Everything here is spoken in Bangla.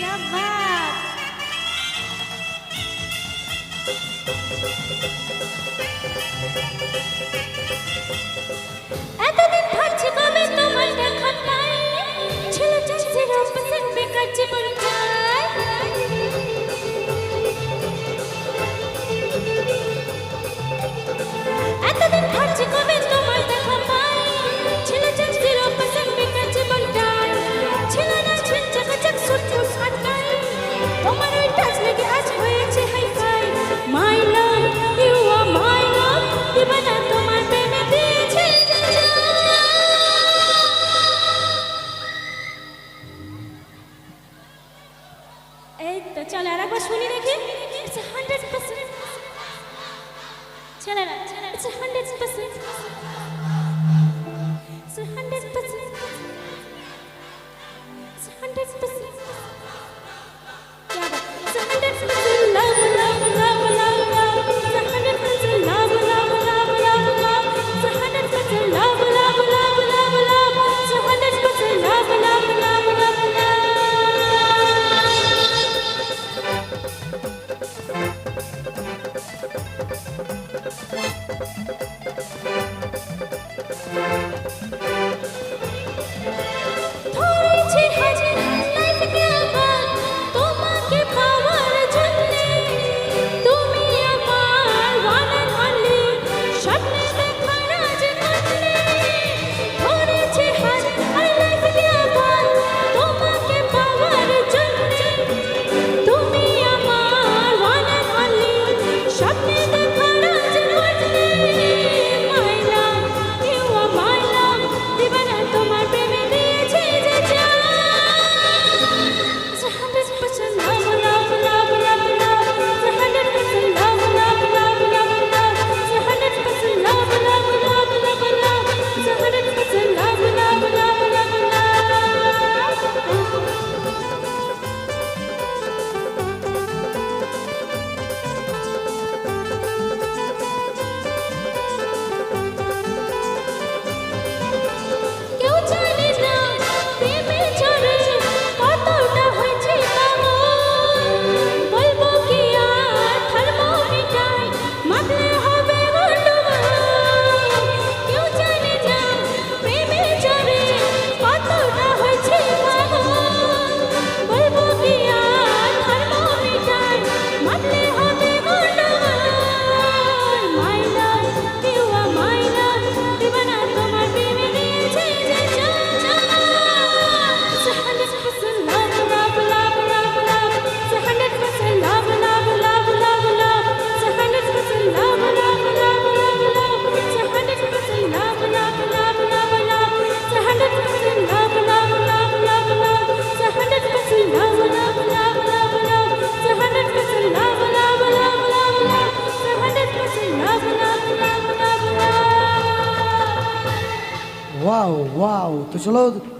क्या बात এই তো চল আর একবার শুনি দেখি। ইটস হান্ড্রেড পার্সেন্ট ছেলেরা ছেলেরা it's hundred percent it's hundred percent Uau, uau, tô de.